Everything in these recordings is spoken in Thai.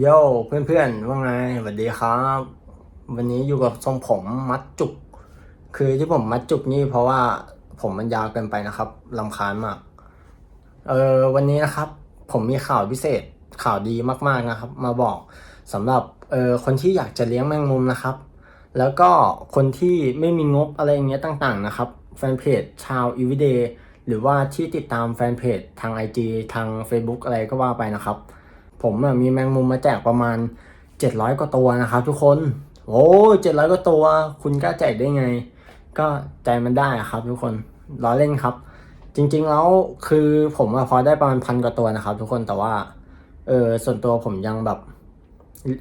โย่เพื่อนๆว่าไงสวัสดีครับ วันนี้อยู่กับทรงผมมัดจุก คือที่ผมมัดจุกนี่เพราะว่าผมมันยาวเกินไปนะครับลำคาญมาก เออวันนี้นะครับ ผมมีข่าวพิเศษข่าวดีมากๆนะครับ มาบอกสำหรับเออคนที่อยากจะเลี้ยงแมงมุมนะครับ แล้วก็คนที่ไม่มีงบอะไรอย่างเงี้ยต่างๆนะครับแฟนเพจชาวอีวิเดหรือว่าที่ติดตามแฟนเพจทาง IG ทาง Facebook อะไรก็ว่าไปนะครับ ผมมีแมงมุมมาแจกประมาณ 700 กว่าตัวนะครับ ทุกคน โอ้เจ็ดร้อยกว่าตัว คุณกล้าแจกได้ไง ก็ใจมันได้ครับ ทุกคนล้อเล่นครับ จริงๆแล้วคือผมอพอได้ประมาณพันกว่าตัวนะครับ ทุกคนแต่ว่าเออส่วนตัวผมยังแบบ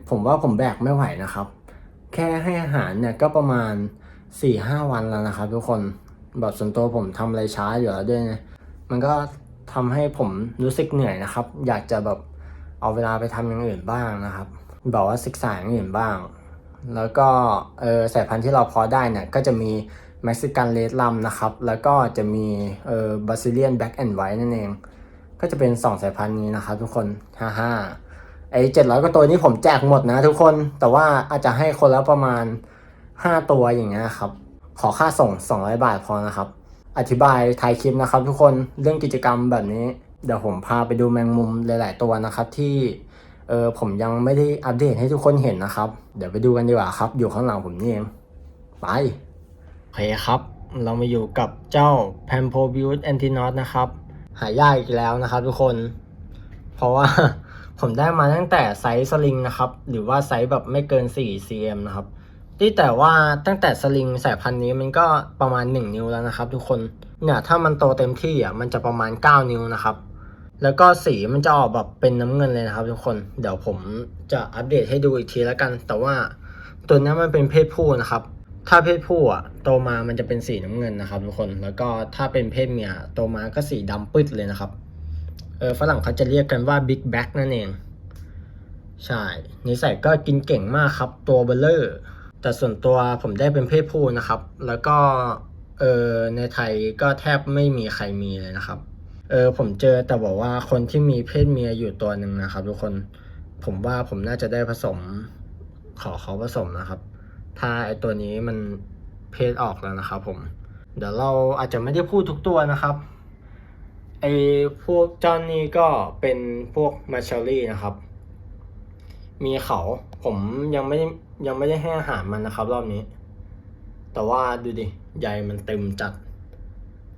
ผมว่าผมแบกไม่ไหวนะครับ แค่ให้อาหารเนี่ยก็ประมาณสี่ห้าวันแล้วนะครับ ทุกคนแบบส่วนตัวผมทำอะไรช้าอยู่แล้วด้วยไงมันก็ทำให้ผมรู้สึกเหนื่อยนะครับ อยากจะแบบ เอาเวลาไปทำอย่างอื่นบ้างนะครับแบบว่าศึกษาอย่างอื่นบ้าง แล้วก็เออสายพันธุ์ที่เราพอได้เนี่ยก็จะมีเม็กซิกันเลดลัมนะครับ แล้วก็จะมีเออบาซิเลียนแบ็กแอนด์ไวท์นั่นเอง ก็จะเป็น 2 สายพันธุ์นี้นะครับทุกคนฮ่าฮ่าไอ้เจ็ดร้อยกว่าตัวนี้ผมแจกหมดนะทุกคน แต่ว่าอาจจะให้คนละประมาณ 5 ตัวอย่างเงี้ยครับ ขอค่าส่ง 200 บาทพอนะครับ อธิบายท้ายคลิปนะครับทุกคน เรื่องกิจกรรมแบบนี้ เดี๋ยวผมพาไปดูแมงมุมหลาย ๆ ตัวนะครับ ที่เออผมยังไม่ได้อัปเดตให้ทุกคนเห็นนะครับ เดี๋ยวไปดูกันดีกว่าครับ อยู่ข้างหลังผมนี่เองไปโอเคครับ เรามาอยู่กับเจ้า p a m p o b u t a n t i n o t นะครับ หายากอีกแล้วนะครับทุกคน เพราะว่า ผมได้มาตั้งแต่ไซส์สลิงนะครับ หรือว่าไซส์แบบไม่เกิน 4 cm นะครับที่แต่ว่าตั้งแต่สลิงสายพันธุ์นี้มันก็ประมาณ 1 นิ้วแล้วนะครับ ทุกคนเนี่ยถ้ามันโตเต็มที่อะมันจะประมาณ 9 นิ้วนะครับ แล้วก็สีมันจะออกแบบเป็นน้ำเงินเลยนะครับทุกคน เดี๋ยวผมจะอัปเดตให้ดูอีกทีแล้วกัน แต่ว่าตัวนี้มันเป็นเพศผู้นะครับ ถ้าเพศผู้อะโตมามันจะเป็นสีน้ำเงินนะครับ ทุกคน แล้วก็ถ้าเป็นเพศเมียโตมาก็สีดำปื้ดเลยนะครับ เออฝรั่งเขาจะเรียกกันว่า Big Back นั่นเอง ใช่ นิสัยก็กินเก่งมากครับ ตัวเบลเลอร์ แต่ส่วนตัวผมได้เป็นเพศผู้นะครับ แล้วก็ เออในไทยก็แทบไม่มีใครมีเลยนะครับ เออผมเจอแต่บอกว่าคนที่มีเพศเมียอยู่ตัวหนึ่งนะครับ ทุกคนผมว่าผมน่าจะได้ผสม ขอเขาผสมนะครับ ถ้าไอตัวนี้มันเพศออกแล้วนะครับ ผม เดี๋ยวเราอาจจะไม่ได้พูดทุกตัวนะครับไอพวกจ้านี่ก็เป็นพวกมาชารี่นะครับ มีเขาผมยังไม่ยังไม่ได้ให้อาหารมันนะครับ รอบนี้ แต่ว่าดูดิใยมันเต็มจัด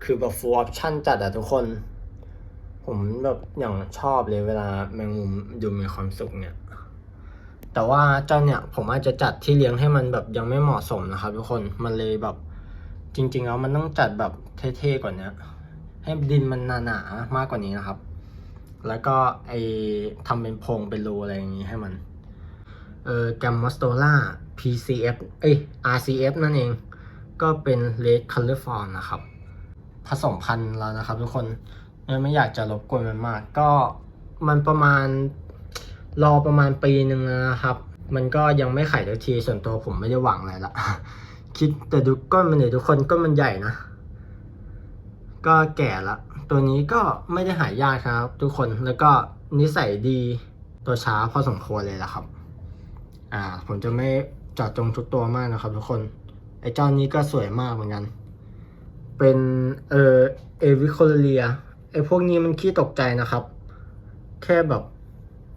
คือแบบ full option จัดอะทุกคน ผมแบบอย่างชอบเลยเวลาแมงมุมดูมีความสุขเนี่ย แต่ว่าเจ้าเนี่ยผมอาจจะจัดที่เลี้ยงให้มันแบบยังไม่เหมาะสมนะครับ ทุกคนมันเลยแบบจริง ๆ แล้วมันต้องจัดแบบเท่ๆกว่านี้ให้ดินมันหนาๆมากกว่านี้นะครับ แล้วก็ไอทำเป็นโพรงเป็นรูอะไรอย่างนี้ให้มันเออแกมมอสโตล่า PCF เอ้ย RCF นั่นเอง ก็เป็น Red Color Form นะครับ ผสมพันธุ์แล้วนะครับทุกคน ไม่อยากจะรบกวนมันมาก ก็มันประมาณรอประมาณปีหนึ่งนะครับ มันก็ยังไม่ไขทักทีส่วนตัวผมไม่ได้หวังอะไรละคิดแต่ดูก้นมันเนี่ยทุกคนก้นมันใหญ่นะ ก็แก่ละ ตัวนี้ก็ไม่ได้หายากครับ ทุกคนแล้วก็นิสัยดีตัวช้าพอสมควรเลยละครับ อ่า ผมจะไม่จอดจงทุกตัวมากนะครับ ทุกคน ไอ้เจ้านี้ก็สวยมากเหมือนกัน เป็นเออเอวิโคเลีย ไอ้พวกนี้มันขี้ตกใจนะครับ แค่แบบ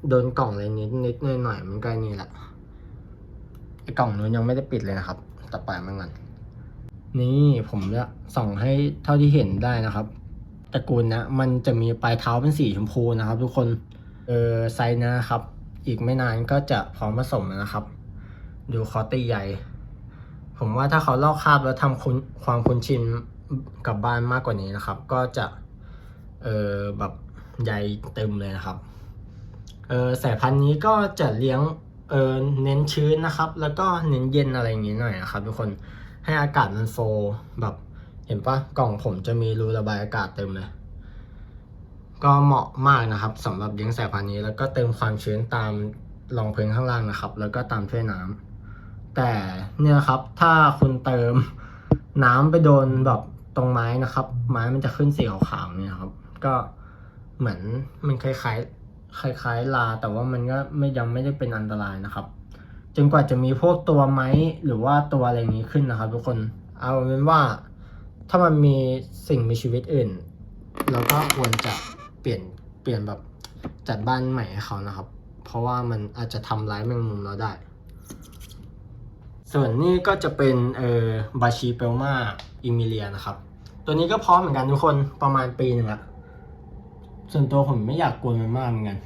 โดนกล่องอะไรนิดนิดหน่อยหน่อยๆมันก็นี่แหละไอ้กล่องนู้นยังไม่ได้ปิดเลยนะครับต่อไปมันกันนี่ผมจะส่องให้เท่าที่เห็นได้นะครับตระกูลนะมันจะมีปลายเท้าเป็นสีชมพูนะครับ ทุกคนเออไซส์นะครับ อีกไม่นานก็จะพร้อมผสมนะครับ ดูคอตีใหญ่ ผมว่าถ้าเขาลอกคราบแล้วทำความคุ้นชินกับบ้านมากกว่านี้นะครับ ก็จะ เออแบบใหญ่เต็มเลยนะครับเออสายพันธุ์นี้ก็จะเลี้ยงเออเน้นชื้นนะครับ แล้วก็เน้นเย็นอะไรอย่างงี้หน่อยนะครับทุกคนให้อากาศมันโฟลแบบเห็นปะกล่องผมจะมีรูระบายอากาศเต็มเลย ก็เหมาะมากนะครับสำหรับเลี้ยงสายพันธุ์นี้แล้วก็เติมความชื้นตามรองพื้นข้างล่างนะครับ แล้วก็ตามถ้วยน้ำแต่เนี่ยครับถ้าคุณเติมน้ำไปโดนแบบตรงไม้นะครับ ไม้มันจะขึ้นสีขาวๆเนี่ยครับ ก็เหมือนมันคล้ายๆคล้ายๆลา แต่ว่ามันก็ไม่ยังไม่ได้เป็นอันตรายนะครับ จนกว่าจะมีพวกตัวไม้หรือว่าตัวอะไรนี้ขึ้นนะครับ ทุกคนเอาเป็นว่าถ้ามันมีสิ่งมีชีวิตอื่นเราก็ควรจะเปลี่ยนเปลี่ยนแบบจัดบ้านใหม่ให้เขานะครับ เพราะว่ามันอาจจะทำร้ายแมงมุมเราได้ ส่วนนี้ก็จะเป็นเอ่อบาชีเปลมาอิมิเลียนะครับ ตัวนี้ก็พร้อมเหมือนกันทุกคนประมาณปีหนึ่งละ ส่วนตัวผมไม่อยากกวนมันมากเหมือนกัน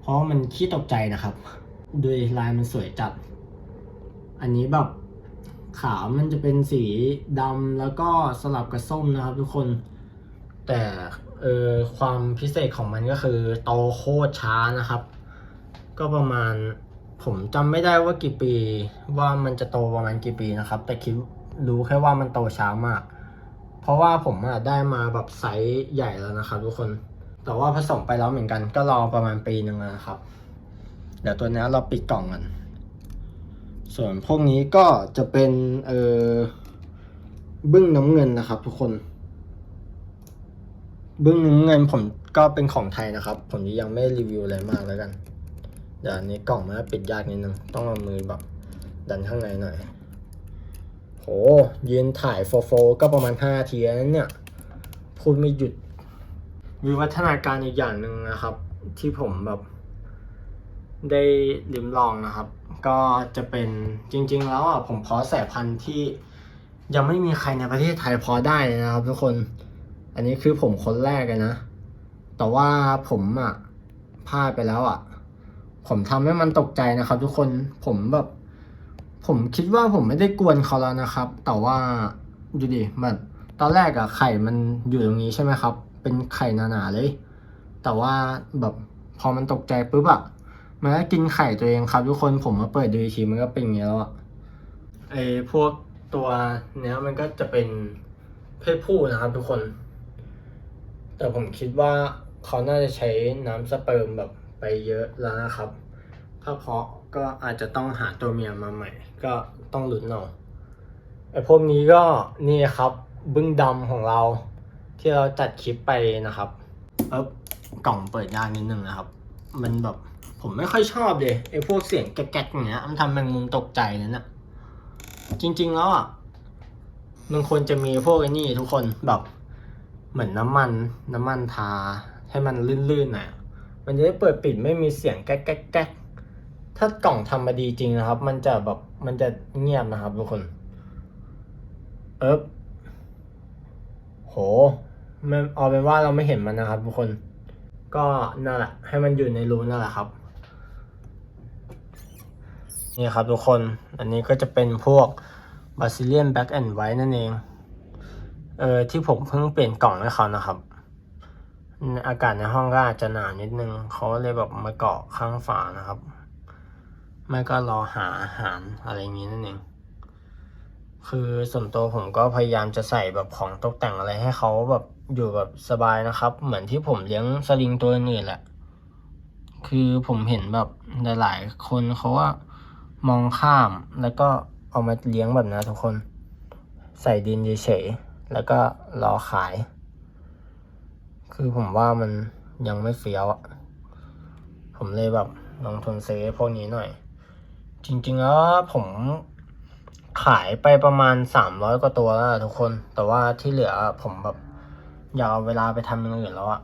เพราะมันขี้ตกใจนะครับ โดยลายมันสวยจัด อันนี้แบบขาวมันจะเป็นสีดำแล้วก็สลับกับส้มนะครับทุกคน แต่เออความพิเศษของมันก็คือโตโคตรช้านะครับ ก็ประมาณผมจำไม่ได้ว่ากี่ปีว่ามันจะโตประมาณกี่ปีนะครับ แต่คิดรู้แค่ว่ามันโตช้ามาก เพราะว่าผมอะได้มาแบบไซส์ใหญ่แล้วนะครับทุกคน แต่ว่าผสมไปแล้วเหมือนกัน ก็รอประมาณปีหนึ่งนะครับ เดี๋ยวตัวนี้เราปิดกล่องกัน ส่วนพวกนี้ก็จะเป็นเออบึ้งน้ำเงินนะครับ ทุกคน บึ้งน้ำเงินผมก็เป็นของไทยนะครับ ผมยังไม่รีวิวอะไรมากแล้วกัน เดี๋ยวนี้กล่องมันปิดยากนิดนึง ต้องเอามือแบบดันข้างในหน่อย โหยืนถ่ายโฟโฟก็ประมาณ5นาทีแล้วนั้นเนี่ย พูดไม่หยุด วิวัฒนาการอีกอย่างหนึ่งนะครับ ที่ผมแบบได้ลิ้มลองนะครับ ก็จะเป็นจริง ๆ แล้วอะผมเพาะสายพันธุ์ที่ยังไม่มีใครในประเทศไทยเพาะได้เลยนะครับ ทุกคน อันนี้คือผมคนแรกเลยนะ แต่ว่าผมอะพลาดไปแล้วอะ ผมทำให้มันตกใจนะครับ ทุกคนผมแบบผมคิดว่าผมไม่ได้กวนเขาแล้วนะครับ แต่ว่าดูดิแบบตอนแรกอะไข่มันอยู่ตรงนี้ใช่ไหมครับ เป็นไข่หนาๆเลย แต่ว่าแบบพอมันตกใจปุ๊บอะมันก็กินไข่ตัวเองครับทุกคนผมมาเปิดดูทีมันก็เป็นอย่างนี้แล้วอะไอพวกตัวเนี้ยมันก็จะเป็นเพศผู้นะครับทุกคน แต่ผมคิดว่าเขาน่าจะใช้น้ำสเปิร์มแบบไปเยอะแล้วนะครับ ถ้าเพาะก็อาจจะต้องหาตัวเมียมาใหม่ ก็ต้องลุ้นเอาไอพวกนี้ก็นี่ครับ บึ้งดำของเรา ที่เราจัดคลิปไปนะครับเอ๊บกล่องเปิดยากนิดนึงนะครับ มันแบบผมไม่ค่อยชอบเลยไอ้พวกเสียงแก๊กๆอย่างเงี้ย มันทำแมงมุมตกใจนั่นนะจริง ๆ แล้วอะมันควรจะมีพวกไอ้นี่ทุกคนแบบเหมือนน้ำมันน้ำมันทาให้มันลื่นๆหน่อยมันจะได้เปิดปิดไม่มีเสียงแก๊กแก๊กแก๊กถ้ากล่องทำมาดีจริงนะครับ มันจะแบบมันจะเงียบนะครับทุกคน เอ๊บโห มันเอาเป็นว่าเราไม่เห็นมันนะครับ ทุกคน ก็นั่นแหละ ให้มันอยู่ในรูนั่นแหละครับนี่ครับทุกคน อันนี้ก็จะเป็นพวก Brazilian Black and White นั่นเอง เออที่ผมเพิ่งเปลี่ยนกล่องให้เขานะครับ อากาศในห้องก็อาจจะหนาวนิดนึง เขาเลยแบบมาเกาะข้างฝานะครับ ไม่ก็รอหาอาหารอะไรอย่างนี้นั่นเอง คือส่วนตัวผมก็พยายามจะใส่แบบของตกแต่งอะไรให้เขาแบบ อยู่แบบสบายนะครับ เหมือนที่ผมเลี้ยงสลิงตัวอื่นแหละ คือผมเห็นแบบหลายๆคนเขาว่ามองข้ามแล้วก็เอามาเลี้ยงแบบนี้ทุกคน ใส่ดินเฉยๆแล้วก็รอขาย คือผมว่ามันยังไม่เฟี้ยวอะผมเลยแบบลงทุนซื้อพวกนี้หน่อย จริงๆแล้วผมขายไปประมาณสามร้อยกว่าตัวแล้วอะทุกคน แต่ว่าที่เหลือผมแบบ อยาเอาเวลาไปทำอย่างอื่นแล้วอะ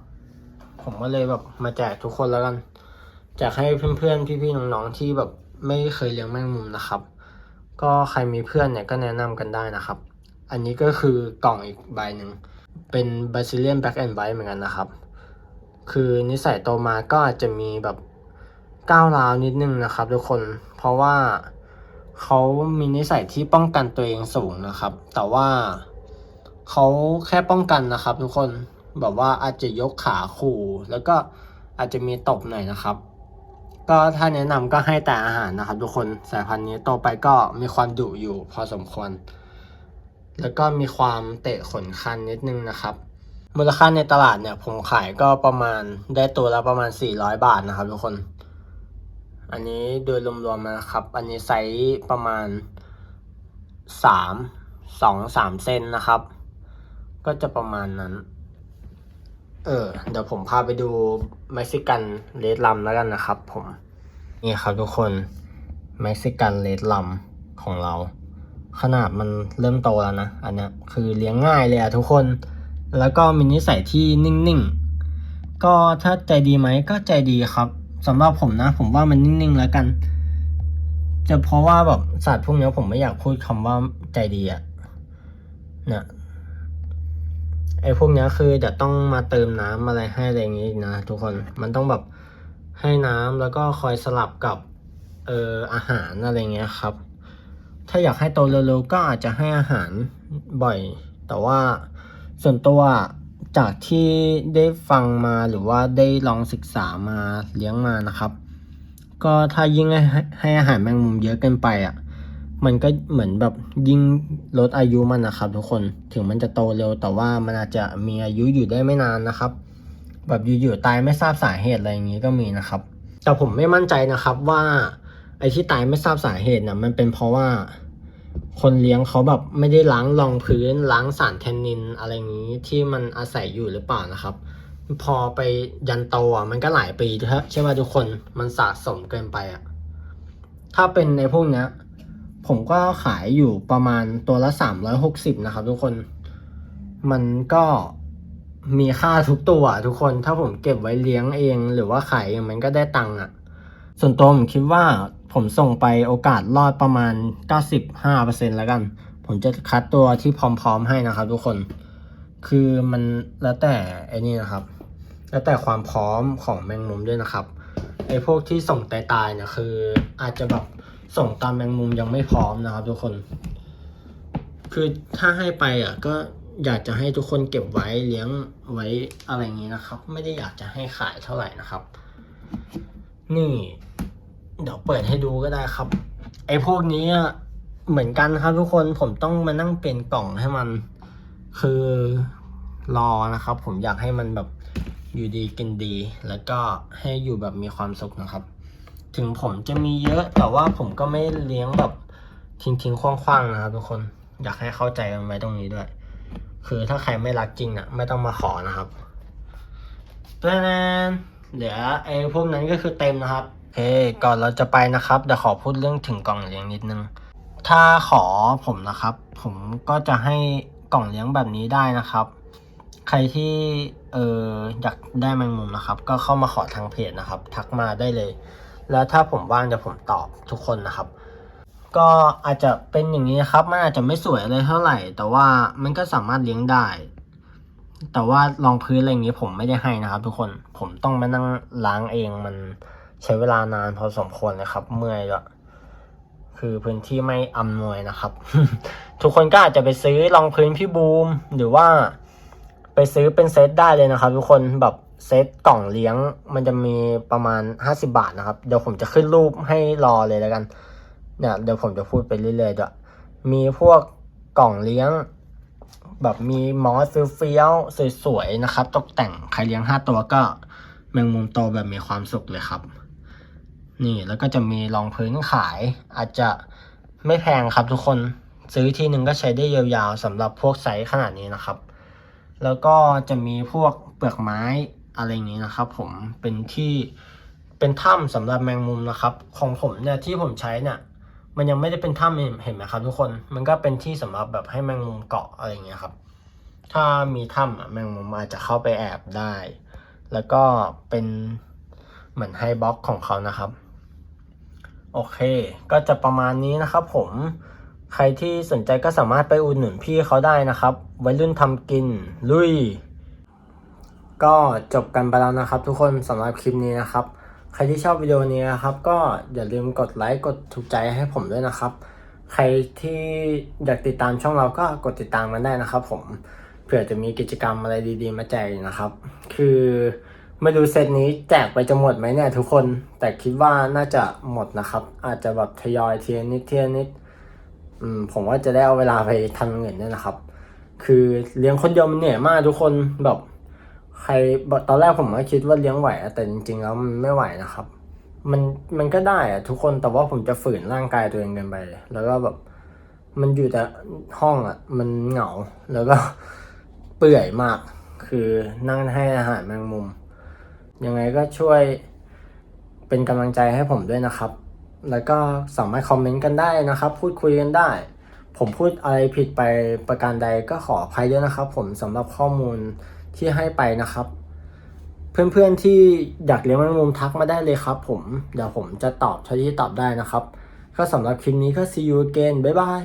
ผมก็เลยแบบมาแจกทุกคนแล้วกันแจกให้เพื่อนๆพี่ๆน้องๆที่แบบไม่เคยเลี้ยงแมงมุมนะครับ ก็ใครมีเพื่อนเนี่ยก็แนะนำกันได้นะครับ อันนี้ก็คือกล่องอีกใบหนึ่งเป็น Brazilian Black and White เหมือนกันนะครับ คือนิสัยโตมาก็อาจจะมีแบบก้าวร้าวนิดนึงนะครับ ทุกคนเพราะว่าเขามีนิสัยที่ป้องกันตัวเองสูงนะครับ แต่ว่า เขาแค่ป้องกันนะครับ ทุกคนแบบว่าอาจจะยกขาขู่ แล้วก็อาจจะมีตบหน่อยนะครับ ก็ถ้าแนะนำก็ให้แต่อาหารนะครับ ทุกคนสายพันธุ์นี้โตไปก็มีความดุอยู่พอสมควร แล้วก็มีความเตะขนคันนิดนึงนะครับมูลค่าในตลาดเนี่ยผมขายก็ประมาณได้ตัวละประมาณ 400 บาทนะครับ ทุกคน อันนี้โดยรวมๆนะครับ อันนี้ไซส์ประมาณ 3 2 3เซนนะครับ ก็จะประมาณนั้น เออ เดี๋ยวผมพาไปดูเม็กซิกันเลดลัมแล้วกันนะครับผม นี่ครับทุกคนเม็กซิกันเลดลัมของเรา ขนาดมันเริ่มโตแล้วนะ อันนี้คือเลี้ยงง่ายเลยอะทุกคน แล้วก็มีนิสัยที่นิ่งๆ ก็ถ้าใจดีไหมก็ใจดีครับสำหรับผมนะ ผมว่ามันนิ่งๆ แล้วกัน จะเพราะว่าแบบสัตว์พวกนี้ผมไม่อยากพูดคำว่าใจดีอะเนี่ย ไอ้พวกนี้คือจะต้องมาเติมน้ำอะไรให้อะไรอย่างงี้นะ ทุกคนมันต้องแบบให้น้ำแล้วก็คอยสลับกับเอ่ออาหารอะไรเงี้ยครับ ถ้าอยากให้โตเร็วๆก็อาจจะให้อาหารบ่อย แต่ว่าส่วนตัวจากที่ได้ฟังมาหรือว่าได้ลองศึกษามาเลี้ยงมานะครับ ก็ถ้ายิ่งให้ให้อาหารแมงมุมเยอะเกินไปอะ มันก็เหมือนแบบยิ่งลดอายุมันนะครับ ทุกคนถึงมันจะโตเร็วแต่ว่ามันอาจจะมีอายุอยู่ได้ไม่นานนะครับ แบบอยู่ๆตายไม่ทราบสาเหตุอะไรอย่างนี้ก็มีนะครับ แต่ผมไม่มั่นใจนะครับว่าไอ้ที่ตายไม่ทราบสาเหตุนะมันเป็นเพราะว่า คนเลี้ยงเขาแบบไม่ได้ล้างรองพื้นล้างสารแทนนินอะไรอย่างนี้ที่มันอาศัยอยู่หรือเปล่านะครับ พอไปยันโตอะมันก็หลายปีใช่ไหมทุกคนมันสะสมเกินไปอะถ้าเป็นในพวกเนี้ย ผมก็ขายอยู่ประมาณตัวละสามร้อยหกสิบนะครับทุกคน มันก็มีค่าทุกตัวทุกคน ถ้าผมเก็บไว้เลี้ยงเอง หรือว่าขายเองมันก็ได้ตังค์อะ ส่วนตัวผมคิดว่าผมส่งไปโอกาสรอดประมาณ 95%แล้วกัน ผมจะคัดตัวที่พร้อมๆให้นะครับทุกคน คือมันแล้วแต่ไอ้นี่นะครับ แล้วแต่ความพร้อมของแมงมุมด้วยนะครับ ไอ้พวกที่ส่งตายๆเนี่ยคืออาจจะแบบ ส่งตามแมงมุมยังไม่พร้อมนะครับทุกคน คือถ้าให้ไปอะก็อยากจะให้ทุกคนเก็บไว้เลี้ยงไว้อะไรอย่างนี้นะครับ ไม่ได้อยากจะให้ขายเท่าไหร่นะครับ นี่ เดี๋ยวเปิดให้ดูก็ได้ครับ ไอ้พวกนี้เหมือนกันครับทุกคนผมต้องมานั่งเปลี่ยนกล่องให้มัน คือรอนะครับ ผมอยากให้มันแบบอยู่ดีกินดี แล้วก็ให้อยู่แบบมีความสุขนะครับ ถึงผมจะมีเยอะแต่ว่าผมก็ไม่เลี้ยงแบบทิ้งทิ้งๆคว้างๆนะครับทุกคนอยากให้เข้าใจกันไว้ตรงนี้ด้วย คือถ้าใครไม่รักจริงอะ ไม่ต้องมาขอนะครับแล้เหลือไอ้พวกนั้นก็คือเต็มนะครับโอเคก่อนเราจะไปนะครับเดี๋ยวขอพูดเรื่องถึงกล่องเลี้ยงนิดนึง ถ้าขอผมนะครับ ผมก็จะให้กล่องเลี้ยงแบบนี้ได้นะครับ ใครที่เอออยากได้แมงมุมนะครับ ก็เข้ามาขอทางเพจนะครับ ทักมาได้เลย แล้วถ้าผมว่างจะผมตอบทุกคนนะครับ ก็อาจจะเป็นอย่างนี้ครับ มันอาจจะไม่สวยอะไรเท่าไหร่ แต่ว่ามันก็สามารถเลี้ยงได้ แต่ว่ารองพื้นอะไรอย่างนี้ผมไม่ได้ให้นะครับ ทุกคน ผมต้องมานั่งล้างเองมันใช้เวลานานพอสมควรเลยครับ เมื่อยละคือพื้นที่ไม่อำนวยนะครับ ทุกคนก็อาจจะไปซื้อรองพื้นพี่บูม หรือว่าไปซื้อเป็นเซตได้เลยนะครับ ทุกคนแบบ เซตกล่องเลี้ยงมันจะมีประมาณ 50 บาทนะครับ เดี๋ยวผมจะขึ้นรูปให้รอเลยแล้วกัน เนี่ยเดี๋ยวผมจะพูดไปเรื่อยๆด้วยมีพวกกล่องเลี้ยง แบบมีมอสเฟี้ยวสวยๆนะครับ ตกแต่งใครเลี้ยง 5 ตัวก็แมงมุมโตแบบมีความสุขเลยครับ นี่แล้วก็จะมีรองพื้นขาย อาจจะไม่แพงครับทุกคนซื้อทีหนึ่งก็ใช้ได้ยาวๆสำหรับพวกไซส์ขนาดนี้นะครับ แล้วก็จะมีพวกเปลือกไม้ อะไรอย่างนี้นะครับ ผมเป็นที่เป็นถ้ำสำหรับแมงมุมนะครับ ของผมเนี่ยที่ผมใช้เนี่ยมันยังไม่ได้เป็นถ้ำเห็นไหมครับ ทุกคนมันก็เป็นที่สำหรับแบบให้แมงมุมเกาะอะไรอย่างเงี้ยครับ ถ้ามีถ้ำแมงมุมอาจจะเข้าไปแอบได้ แล้วก็เป็นเหมือนไฮบ็อกของเขานะครับ โอเค ก็จะประมาณนี้นะครับผมใครที่สนใจก็สามารถไปอุดหนุนพี่เขาได้นะครับวัยรุ่นทำกิน ลุย ก็จบกันไปแล้วนะครับ ทุกคนสำหรับคลิปนี้นะครับ ใครที่ชอบวิดีโอนี้นะครับ ก็อย่าลืมกดไลค์กดถูกใจให้ผมด้วยนะครับ ใครที่อยากติดตามช่องเราก็กดติดตามกันได้นะครับ ผมเผื่อจะมีกิจกรรมอะไรดี ๆ มาแจกนะครับ คือไม่รู้เซตนี้แจกไปจะหมดไหมเนี่ยทุกคนแต่คิดว่าน่าจะหมดนะครับ อาจจะแบบทยอยเทียนิดเทียนิดอืมผมว่าจะได้เอาเวลาไปทำเงินด้วยนะครับ คือเลี้ยงคนเดียวมันเหนื่อยมากทุกคนแบบ ใครตอนแรกผมก็คิดว่าเลี้ยงไหวแต่จริงๆแล้วมันไม่ไหวนะครับ มันมันก็ได้อะทุกคนแต่ว่าผมจะฝืนร่างกายตัวเองเกินไป แล้วก็แบบมันอยู่แต่ห้องอะมันเหงาแล้วก็เปื่อยมาก คือนั่งให้อาหารแมงมุม ยังไงก็ช่วยเป็นกำลังใจให้ผมด้วยนะครับ แล้วก็สามารถคอมเมนต์กันได้นะครับ พูดคุยกันได้ ผมพูดอะไรผิดไปประการใดก็ขออภัยด้วยนะครับ ผมสำหรับข้อมูล ที่ให้ไปนะครับ เพื่อนๆที่อยากเลี้ยงแมงมุมทักมาได้เลยครับ ผมเดี๋ยวผมจะตอบเท่าที่ตอบได้นะครับ ก็สำหรับคลิปนี้ก็ see you again บ๊ายบาย